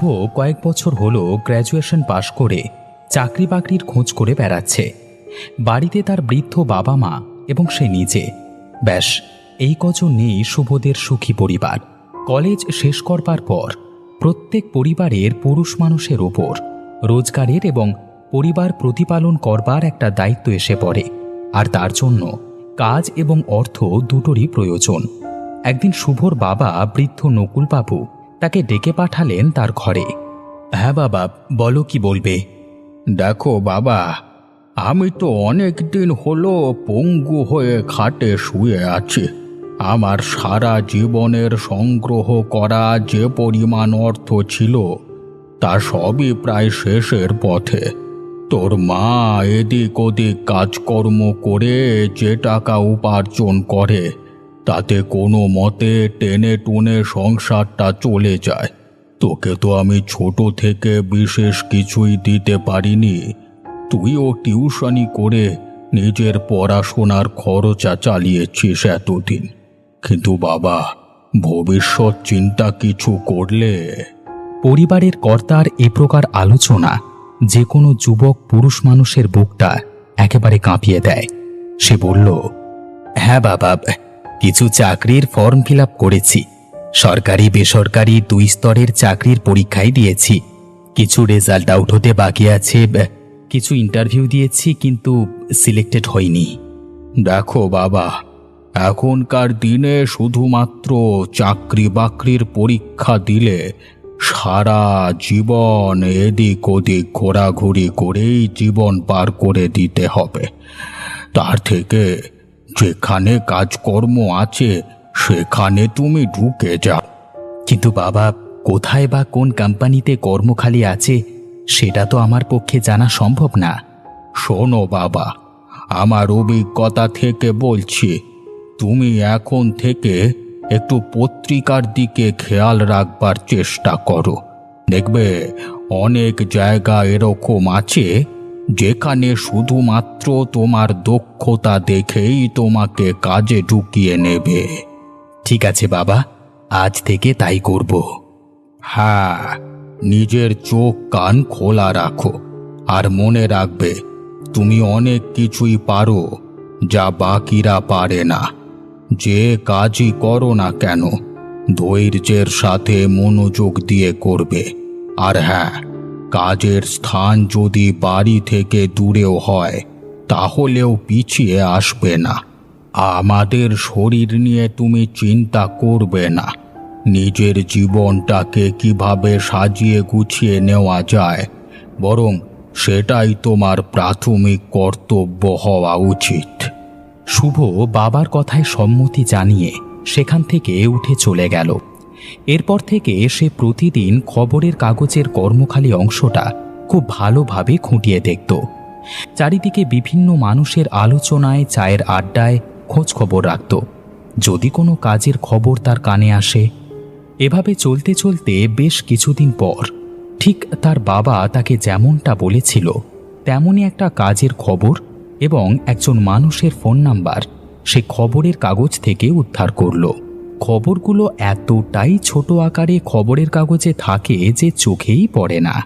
শুভ কয়েক বছর হলো গ্র্যাজুয়েশন পাশ করে চাকরি বাকরির খোঁজ করে বেড়াচ্ছে। বাড়িতে তার বৃদ্ধ বাবা মা এবং সে নিজে। ব্যাস, এই কজন নেই শুভদের সুখী পরিবার। কলেজ শেষ করবার পর প্রত্যেক পরিবারের পুরুষ মানুষের ওপর রোজগারের এবং পরিবার প্রতিপালন করবার একটা দায়িত্ব এসে পড়ে। আর তার জন্য কাজ এবং অর্থ দুটোরই প্রয়োজন। একদিন শুভর বাবা বৃদ্ধ নকুলবাবু তাকে ডেকে পাঠালেন তার ঘরে। হ্যাঁ বাবা, বলো কি বলবে? দেখো বাবা, আমি তো অনেক দিন হলো পঙ্গু হয়ে খাটে শুয়ে আছি। আমার সারা জীবনের সংগ্রহ করা যে পরিমাণ অর্থ ছিল, তা সবই প্রায় শেষের পথে। তোর মা এদিক ওদিক কাজকর্ম করে যে টাকা উপার্জন করে তাতে কোনো মতে টেনে টুনে সংসারটা চলে যায়। তোকে তো আমি ছোট থেকে বিশেষ কিছুই দিতে পারিনি। তুইও টিউশনি করে নিজের পড়াশোনার খরচা চালিয়েছিস এতদিন। কিন্তু বাবা, ভবিষ্যৎ চিন্তা কিছু করলে? পরিবারের কর্তার এ প্রকার আলোচনা যে কোনো যুবক পুরুষ মানুষের বুকটা একেবারে কাঁপিয়ে দেয়। সে বলল হ্যাঁ বাবা কিছু চাকরির ফর্ম ফিল করেছি। সরকারি, বেসরকারি দুই স্তরের চাকরির পরীক্ষায় দিয়েছি। কিছু রেজাল্ট আউট হতে বাকি আছে কিছু ইন্টারভিউ দিয়েছি কিন্তু সিলেক্টেড হয়নি। দেখো বাবা, এখনকার দিনে শুধুমাত্র চাকরি বাকরির পরীক্ষা দিলে সারা জীবন এদিক ওদিক ঘোরাঘুরি করেই জীবন পার করে দিতে হবে। তার থেকে যেখানে কাজকর্ম আছে, সেখানে তুমি ঢুকে যাও। কিন্তু বাবা, কোথায় বা কোন কোম্পানিতে কর্মখালি আছে, সেটা তো আমার পক্ষে জানা সম্ভব না। শোনো বাবা, আমার অভিজ্ঞতা থেকে বলছি, তুমি এখন থেকে একটু পত্রিকার দিকে খেয়াল রাখবার চেষ্টা করো। দেখবে, অনেক জায়গা এরকম আছে যেখানে শুধুমাত্র তোমার দক্ষতা দেখেই তোমাকে কাজে ঢুকিয়ে নেবে। ঠিক আছে বাবা, আজ থেকে তাই করব। হ্যাঁ নিজের চোখ কান খোলা রাখো আর মনে রাখবে, তুমি অনেক কিছুই পারো যা বাকিরা পারে না। যে কাজই করো না কেন, ধৈর্যের সাথে মনোযোগ দিয়ে করবে। আর হ্যাঁ কাজের স্থান যদি বাড়ি থেকে দূরেও হয়, তাহলেও পিছিয়ে আসবে না। আমাদের শরীর নিয়ে তুমি চিন্তা করবে না। নিজের জীবনটাকে কীভাবে সাজিয়ে গুছিয়ে নেওয়া যায়, বরং সেটাই তোমার প্রাথমিক কর্তব্য হওয়া উচিত। শুভ বাবার কথায় সম্মতি জানিয়ে সেখান থেকে উঠে চলে গেল। এরপর থেকে সে প্রতিদিন খবরের কাগজের কর্মখালী অংশটা খুব ভালোভাবে খুঁটিয়ে দেখত। চারিদিকে বিভিন্ন মানুষের আলোচনায়, চায়ের আড্ডায় খোঁজ খবর রাখত। যদি কোনো কাজের খবর তার কানে আসে। এভাবে চলতে চলতে বেশ কিছুদিন পর ঠিক তার বাবা তাকে যেমনটা বলেছিল, তেমনই একটা কাজের খবর এবং একজন মানুষের ফোন নাম্বার সে খবরের কাগজ থেকে উদ্ধার করল। খবরগুলো এতটাই ছোট আকারে খবরের কাগজে থাকে যে চোখেই পড়ে না।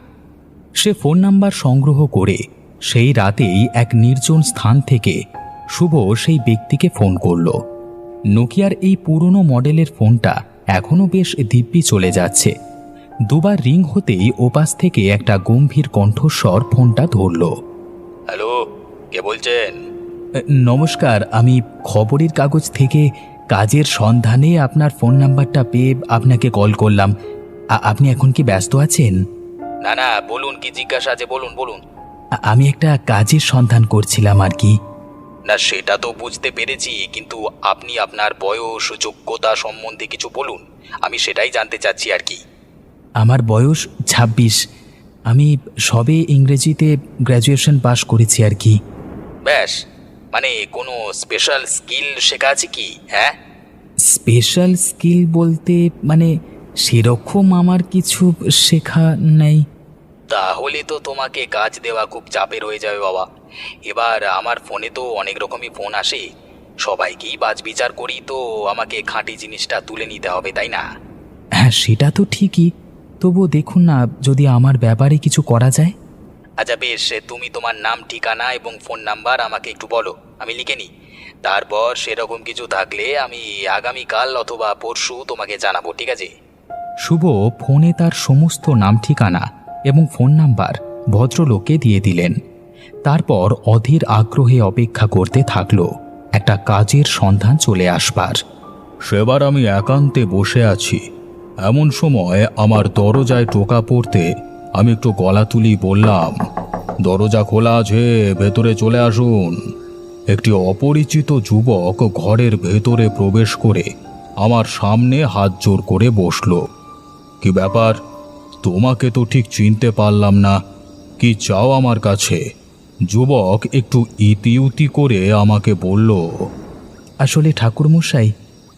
সে ফোন নাম্বার সংগ্রহ করে সেই রাতেই এক নির্জন স্থান থেকে শুভ সেই ব্যক্তিকে ফোন করল। নোকিয়ার এই পুরনো মডেলের ফোনটা এখনও বেশ দিব্যি চলে যাচ্ছে। দুবার রিং হতেই ওপাশ থেকে একটা গম্ভীর কণ্ঠস্বর ফোনটা ধরল। হ্যালো কে বলছেন? নমস্কার আমি খবরের কাগজ থেকে কাজের সন্ধানে আপনার ফোন নাম্বারটা পেয়ে আপনাকে কল করলাম। আপনি এখন কি ব্যস্ত আছেন? না না বলুন কি জিজ্ঞাসা আছে বলুন বলুন। আমি একটা কাজের সন্ধান করছিলাম আর কি। না সেটা তো বুঝতে পেরেছি কিন্তু আপনি আপনার বয়স যোগ্যতা সম্বন্ধে কিছু বলুন। আমি সেটাই জানতে চাচ্ছি আর কি। আমার বয়স ২৬ আমি সবে ইংরেজিতে গ্র্যাজুয়েশন পাশ করেছি আর কি। ব্যাস মানে কোনো স্পেশাল স্কিল শেখা আছে কি? হ্যাঁ? স্পেশাল স্কিল বলতে মানে সেরকম আমার কিছু শেখা নেই। তাহলে তো তোমাকে কাজ দেওয়া খুব চাপের হয়ে যাবে বাবা। এবার আমার ফোনে তো অনেক রকমই ফোন আসে। সবাইকেই বাজ বিচার করি তো আমাকে খাঁটি জিনিসটা তুলে নিতে হবে তাই না? হ্যাঁ সেটা তো ঠিকই। তবুও দেখুন না যদি আমার ব্যাপারে কিছু করা যায়? আচ্ছা বেশ তুমি তোমার নাম ঠিকানা এবং ফোন নাম্বার আমাকে একটু বলো আমি লিখে নিই। তারপর সেরকম কিছু থাকলে আমি আগামীকাল অথবা পরশু তোমাকে জানাব ঠিক আছে? শুভ ফোনে তার সমস্ত নাম ঠিকানা এবং ফোন নাম্বার ভদ্রলোককে দিয়ে দিলেন। তারপর অধীর আগ্রহে অপেক্ষা করতে থাকল একটা কাজের সন্ধান চলে আসবার। সেবার আমি একান্তে বসে আছি। এমন সময় আমার দরজায় টোকা পড়তে আমি একটু গলা তুলি বললাম, দরজা খোলা আছে, ভেতরে চলে আসুন। একটি অপরিচিত যুবক ঘরের ভেতরে প্রবেশ করে আমার সামনে হাত জোর করে বসল। কি ব্যাপার? তোমাকে তো ঠিক চিনতে পারলাম না। কি চাও আমার কাছে? যুবক একটু ইতিউতি করে আমাকে বলল, আসলে ঠাকুরমশাই,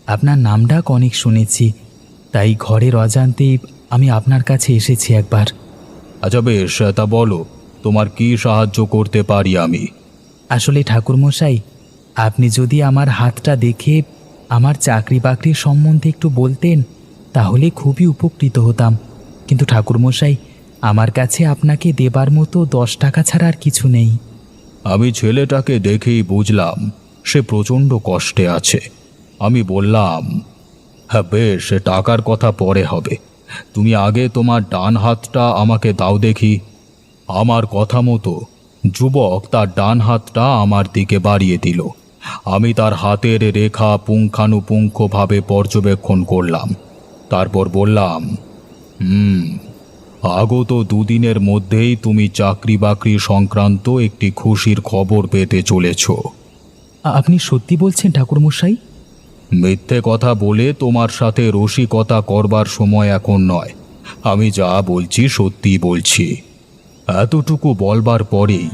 আপনার নামডাক অনেক শুনেছি। তাই ঘরের অজান্তেই আমি আপনার কাছে এসেছি একবার। আচ্ছা বেশ তা বলো তোমার কি সাহায্য করতে পারি আমি? আসলে ঠাকুরমশাই আপনি যদি আমার হাতটা দেখে আমার চাকরি বাকরির সম্বন্ধে একটু বলতেন তাহলে খুবই উপকৃত হতাম। কিন্তু ঠাকুরমশাই আমার কাছে আপনাকে দেবার মতো দশ টাকা ছাড়া আর কিছু নেই। আমি ছেলেটাকে দেখেই বুঝলাম সে প্রচণ্ড কষ্টে আছে। আমি বললাম হ্যাঁ বেশ সে টাকার কথা পরে হবে। তুমি আগে তোমার ডান হাতটা আমাকে দাও দেখি। আমার কথা মতো যুবক তার ডান হাতটা আমার দিকে বাড়িয়ে দিল। আমি তার হাতের রেখা পুঙ্খানুপুঙ্খভাবে পর্যবেক্ষণ করলাম। তারপর বললাম, হুম, আগত দুদিনের মধ্যেই তুমি চাকরি বাকরি সংক্রান্ত একটি খুশির খবর পেতে চলেছ। আপনি সত্যি বলছেন ঠাকুরমশাই? মিথ্যে কথা বলে তোমার সাথে রসিকতা করবার সময় এখন নয়। আমি যা বলছি সত্যি বলছি। এতটুকু বলবার পরেই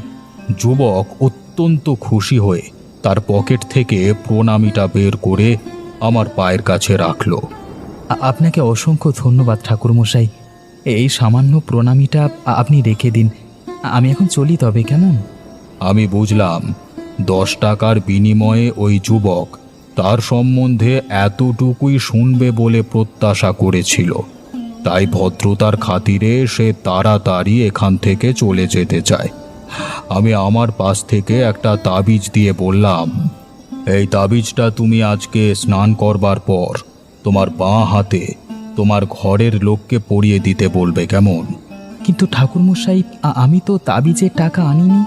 যুবক অত্যন্ত খুশি হয়ে তার পকেট থেকে প্রণামীটা বের করে আমার পায়ের কাছে রাখল। আপনাকে অসংখ্য ধন্যবাদ ঠাকুরমশাই। এই সামান্য প্রণামীটা আপনি রেখে দিন। আমি এখন চলি তবে কেমন? আমি বুঝলাম দশ টাকার বিনিময়ে ওই যুবক তার সম্বন্ধে এতটুকুই শুনবে বলে প্রত্যাশা করেছিল। তাই ভদ্রতার খাতিরে সে তাড়াতাড়ি এখান থেকে চলে যেতে চায়। আমি আমার পাশ থেকে একটা তাবিজ দিয়ে বললাম এই তাবিজটা তুমি আজকে স্নান করবার পর তোমার বাঁ হাতে তোমার ঘরের লোককে পরিয়ে দিতে বলবে কেমন? কিন্তু ঠাকুরমশাই আমি তো তাবিজের টাকা আনিনি।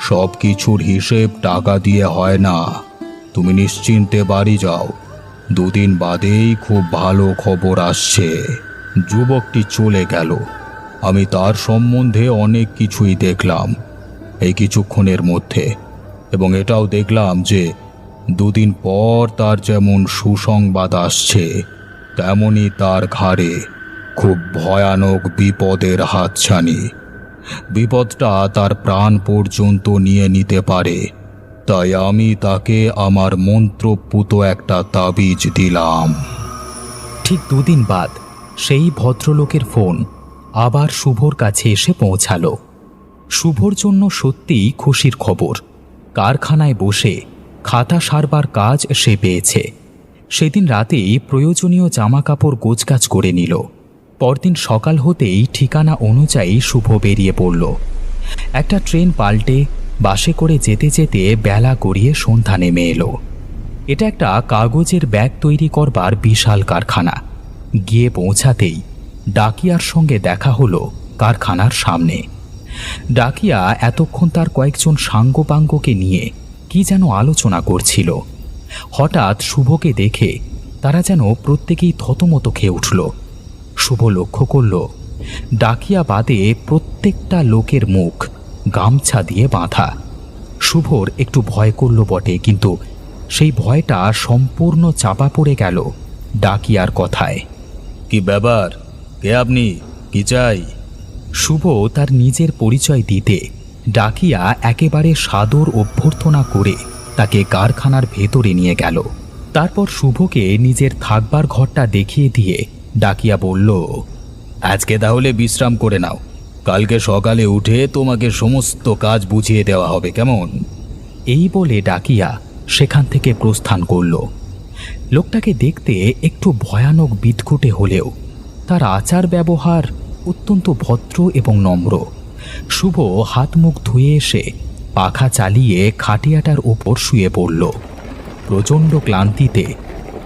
সব কিছুর হিসেব টাকা দিয়ে হয় না। তুমি নিশ্চিন্তে বাড়ি যাও। দুদিন বাদেই খুব ভালো খবর আসছে। যুবকটি চলে গেল। আমি তার সম্বন্ধে অনেক কিছুই দেখলাম এই কিছুক্ষণের মধ্যে এবং এটাও দেখলাম যে দুদিন পর তার যেমন সুসংবাদ আসছে, তেমনি তার ঘাড়ে খুব ভয়ানক বিপদের হাতছানি। বিপদটা তার প্রাণ পর্যন্ত নিয়ে নিতে পারে। তাই আমি তাকে আমার মন্ত্রপুত একটা তাবিজ দিলাম। ঠিক দুদিন বাদ সেই ভদ্রলোকের ফোন আবার শুভর কাছে এসে পৌঁছালো। শুভর জন্য সত্যিই খুশির খবর। কারখানায় বসে খাতা সারবার কাজ সে পেয়েছে। সেদিন রাতেই প্রয়োজনীয় জামাকাপড় গোছগাছ করে নিল। পরদিন সকাল হতেই ঠিকানা অনুযায়ী শুভ বেরিয়ে পড়ল। একটা ট্রেন পাল্টে বাসে করে যেতে যেতে বেলা গড়িয়ে সন্ধ্যা নেমে এলো। এটা একটা কাগজের ব্যাগ তৈরি করবার বিশাল কারখানা। গিয়ে পৌঁছাতেই ডাকিয়ার সঙ্গে দেখা হলো কারখানার সামনে। ডাকিয়া এতক্ষণ তার কয়েকজন সাঙ্গপাঙ্গকে নিয়ে কি যেন আলোচনা করছিল। হঠাৎ শুভকে দেখে তারা যেন প্রত্যেকেই থতমত খেয়ে উঠল। শুভ লক্ষ্য করল, ডাকিয়া বাদে প্রত্যেকটা লোকের মুখ গামছা দিয়ে বাঁধা। শুভর একটু ভয় করল বটে কিন্তু সেই ভয়টা সম্পূর্ণ চাপা পড়ে গেল ডাকিয়ার কথায়। কি ব্যাপার? কে আপনি? কি চাই? শুভ তার নিজের পরিচয় দিতে ডাকিয়া একেবারে সাদর অভ্যর্থনা করে তাকে কারখানার ভেতরে নিয়ে গেল। তারপর শুভকে নিজের থাকবার ঘরটা দেখিয়ে দিয়ে ডাকিয়া বলল আজকে তাহলে বিশ্রাম করে নাও। কালকে সকালে উঠে তোমাকে সমস্ত কাজ বুঝিয়ে দেওয়া হবে, কেমন? এই বলে ডাকিয়া সেখান থেকে প্রস্থান করল। লোকটাকে দেখতে একটু ভয়ানক বিদঘুটে হলেও তার আচার ব্যবহার অত্যন্ত ভদ্র এবং নম্র। শুভ হাত মুখ ধুয়ে এসে পাখা চালিয়ে খাটিয়াটার ওপর শুয়ে পড়ল। প্রচণ্ড ক্লান্তিতে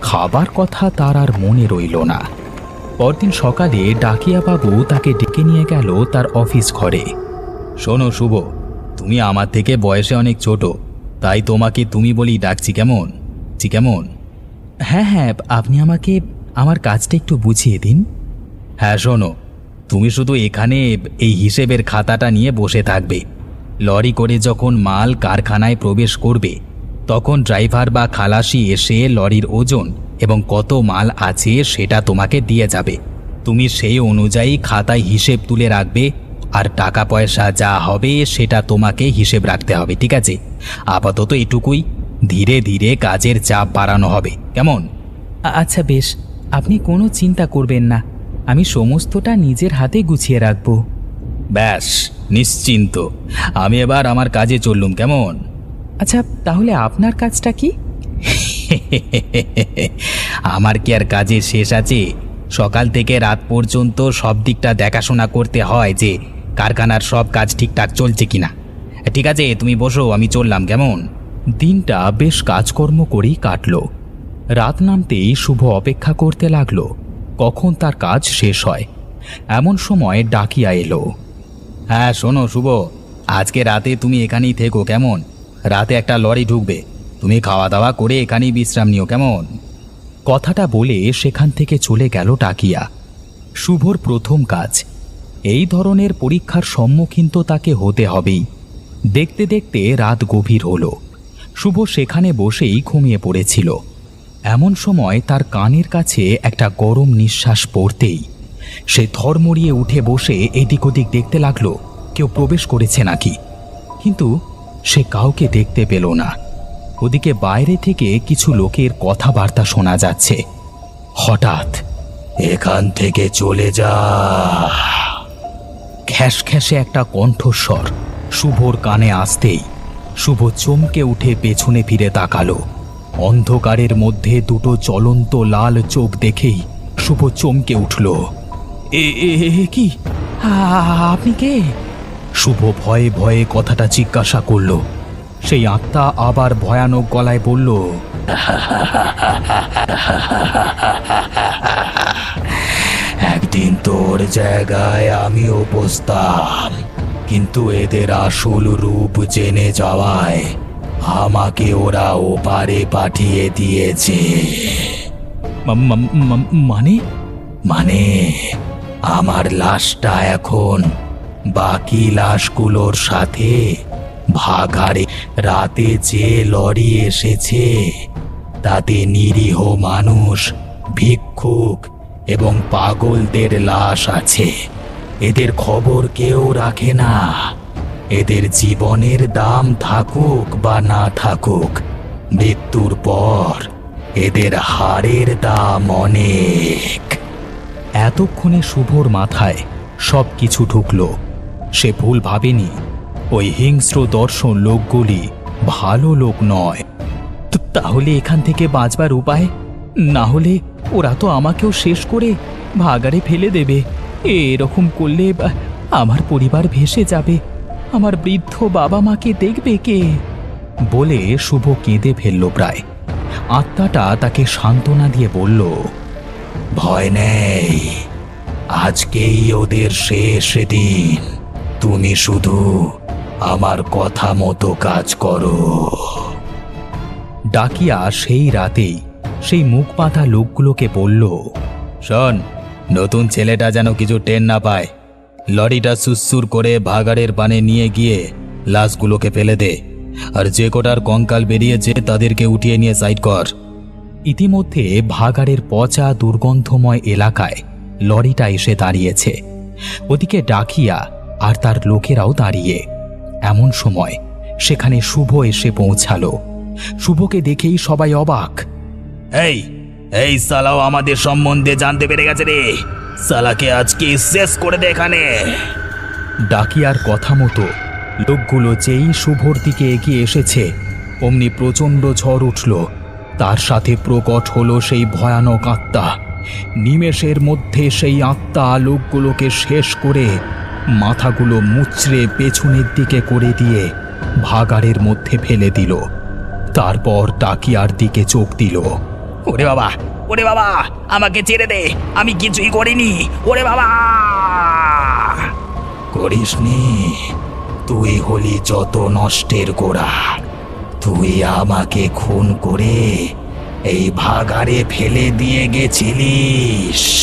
খাবার কথা তার আর মনে রইল না। পরদিন সকালে ডাকিয়াবাবু তাকে ডেকে নিয়ে গেল তার অফিস ঘরে। শোনো শুভ, তুমি আমার থেকে বয়সে অনেক ছোট, তাই তোমাকে তুমি বলি ডাকছি, কেমন? জি কেমন? হ্যাঁ হ্যাঁ আপনি আমাকে আমার কাজটা একটু বুঝিয়ে দিন। হ্যাঁ শোনো, তুমি শুধু এখানে এই হিসেবের খাতাটা নিয়ে বসে থাকবে। লরি করে যখন মাল কারখানায় প্রবেশ করবে, তখন ড্রাইভার বা খালাসি এসে লরির ওজন এবং কত মাল আছে সেটা তোমাকে দিয়ে যাবে। তুমি সেই অনুযায়ী খাতায় হিসেব তুলে রাখবে আর টাকা পয়সা যা হবে সেটা তোমাকে হিসেব রাখতে হবে ঠিক আছে? আপাতত এটুকুই। ধীরে ধীরে কাজের চাপ বাড়ানো হবে কেমন? আচ্ছা বেশ আপনি কোনো চিন্তা করবেন না। আমি সমস্তটা নিজের হাতে গুছিয়ে রাখব। ব্যাস নিশ্চিন্ত। আমি এবার আমার কাজে চললুম কেমন? আচ্ছা তাহলে আপনার কাজটা কি? আমার কি আর কাজের শেষ আছে? সকাল থেকে রাত পর্যন্ত সব দিকটা দেখাশোনা করতে হয় যে কারখানার সব কাজ ঠিকঠাক চলছে কিনা। ঠিক আছে, তুমি বসো, আমি চললাম, কেমন? দিনটা বেশ কাজকর্ম করেই কাটলো। রাত নামতেই শুভ অপেক্ষা করতে লাগল। কখন তার কাজ শেষ হয়? এমন সময় ডাকিয়া এলো। হ্যাঁ শোনো শুভ, আজকে রাতে তুমি এখানেই থেকো, কেমন? রাতে একটা লরি ঢুকবে। তুমি খাওয়া দাওয়া করে এখানেই বিশ্রাম নিও, কেমন? কথাটা বলে সেখান থেকে চলে গেল টাকিয়া। শুভর প্রথম কাজ, এই ধরনের পরীক্ষার সম্মুখীন তো তাকে হতে হবেই। দেখতে দেখতে রাত গভীর হলো। শুভ সেখানে বসেই ঘুমিয়ে পড়েছিল। এমন সময় তার কানের কাছে একটা গরম নিঃশ্বাস পড়তেই সে ধর্মড়িয়ে উঠে বসে এদিক ওদিক দেখতে লাগল, কেউ প্রবেশ করেছে নাকি? কিন্তু সে কাউকে দেখতে পেল না। ওদিকে বাইরে থেকে কিছু লোকের কথাবার্তা শোনা যাচ্ছে। হঠাৎ, এখান থেকে চলে যা। খ্যাস খ্যাসে একটা কণ্ঠস্বর শুভর কানে আসতেই শুভ চমকে উঠে পেছনে ফিরে তাকালো। অন্ধকারের মধ্যে দুটো চলন্ত লাল চোখ দেখেই শুভ চমকে উঠল। এ কি? আপনি কে? শুভ ভয়ে ভয়ে কথাটা জিজ্ঞাসা করল। সেই আত্মা আবার ভয়ানক গলায় বলল, একদিন তোর জায়গায় আমিও বসতাম কিন্তু এদের আসল রূপ জেনে যাওয়ায় আমাকে ওরা ওপারে পাঠিয়ে দিয়েছে। মানে? মানে আমার লাশটা এখন বাকি লাশগুলোর সাথে ভাগাড়ে। রাতে যে লরি এসেছে, তাতে নিরীহ মানুষ, ভিক্ষুক এবং পাগলদের লাশ আছে। এদের খবর কেউ রাখে না। এদের জীবনের দাম থাকুক বা না থাকুক, মৃত্যুর পর এদের হাড়ের দাম অনেক। এতক্ষণে শুভর মাথায় সব কিছু ঢুকলো। সে ভুল ভাবেনি। ওই হিংস্র দর্শন লোকগুলি ভালো লোক নয়। তাহলে এখান থেকে বাঁচবার উপায়? না হলে ওরা তো আমাকেও শেষ করে ভাগারে ফেলে দেবে। এরকম করলে আমার পরিবার ভেসে যাবে। আমার বৃদ্ধ বাবা মাকে দেখবে কে? বলে শুভ কেঁদে ফেলল প্রায়। আত্মাটা তাকে সান্ত্বনা দিয়ে বলল, ভয় নেই। আজকেই ওদের শেষ দিন। তুমি শুধু আমার কথা মতো কাজ করো। ডাকিয়া সেই রাতেই সেই মুখ পাতা লোকগুলোকে বলল, শোন, নতুন ছেলেটা যেন কিছু টেন না পায়। লরিটা সুসুর করে ভাগাড়ের পানে নিয়ে গিয়ে লাশগুলোকে ফেলে দে। আর যে কটার কঙ্কাল বেরিয়েছে তাদেরকে উঠিয়ে নিয়ে সাইড কর। ইতিমধ্যে ভাগাড়ের পচা দুর্গন্ধময় এলাকায় লরিটা এসে দাঁড়িয়েছে। ওদিকে ডাকিয়া আর তার লোকেরাও দাঁড়িয়ে এমন সময় সেখানে শুভ এসে পৌঁছালো। শুভকে দেখেই সবাই অবাক। এই এই সালাও আমাদের সম্বন্ধে জানতে পেরে গেছে রে। সালাকে আজকে শেষ করে দে এখানে। ডাকিয়ার কথা মতো লোকগুলো যেই শুভর দিকে এগিয়ে এসেছে অমনি প্রচণ্ড ঝড় উঠল। তার সাথে প্রকট হলো সেই ভয়ানক আত্মা। নিমেষের মধ্যে সেই আত্মা লোকগুলোকে শেষ করে মাথাগুলো মুচড়ে পেছনের দিকে করে দিয়ে ভাগাড়ের মধ্যে ফেলে দিল। তারপর টাকিয়ার দিকে চোখ দিল। ওরে বাবা ওরে বাবা আমাকে ছেড়ে দে আমি কিছুই করিনি ওরে বাবা। করিসনি তুই হলি যত নষ্টের গোড়া তুই আমাকে খুন করে এই ভাগারে ফেলে দিয়ে গেছিলিস।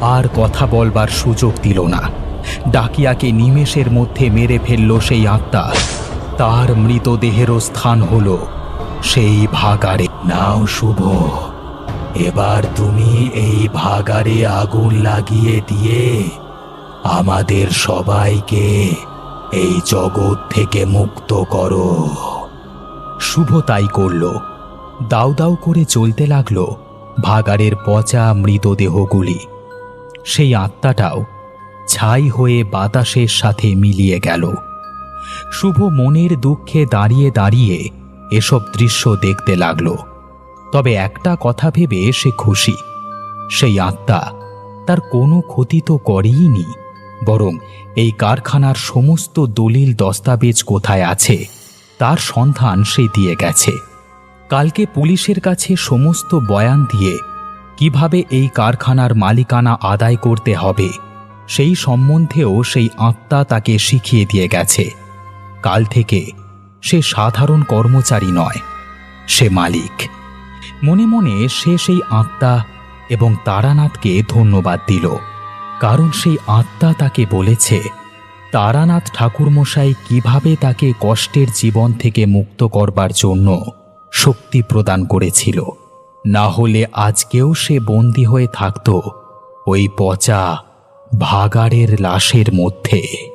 আর কথা বলবার সুযোগ দিল না। ডাকিয়াকে নিমেষের মধ্যে মেরে ফেলল সেই আত্মা। তার মৃতদেহেরও স্থান হলো সেই ভাগাড়ে। নাও শুভ, এবার তুমি এই ভাগাড়ে আগুন লাগিয়ে দিয়ে আমাদের সবাইকে এই জগৎ থেকে মুক্ত করো। শুভ তাই করল। দাউ দাউ করে চলতে লাগল ভাগাড়ের পচা মৃতদেহগুলি। সেই আত্মাটাও ছাই হয়ে বাতাসের সাথে মিলিয়ে গেল। শুভ মনের দুঃখে দাঁড়িয়ে দাঁড়িয়ে এসব দৃশ্য দেখতে লাগল। তবে একটা কথা ভেবে সে খুশি। সেই আত্মা তার কোনো ক্ষতি তো করেইনি, বরং এই কারখানার সমস্ত দলিল দস্তাবেজ কোথায় আছে, তার সন্ধান সে দিয়ে গেছে। কালকে পুলিশের কাছে সমস্ত বয়ান দিয়ে কীভাবে এই কারখানার মালিকানা আদায় করতে হবে সেই সম্বন্ধেও সেই আত্মা তাকে শিখিয়ে দিয়ে গেছে। কাল থেকে সে সাধারণ কর্মচারী নয়, সে মালিক। মনে মনে সে সেই আত্মা এবং তারানাথকে ধন্যবাদ দিল। কারণ সেই আত্মা তাকে বলেছে, তারানাথ ঠাকুরমশাই কীভাবে তাকে কষ্টের জীবন থেকে মুক্ত করবার জন্য শক্তি প্রদান করেছিল। না হলে আজকেও সে বন্দী হয়ে থাকত ওই পচা ভাগাড়ের লাশের মধ্যে।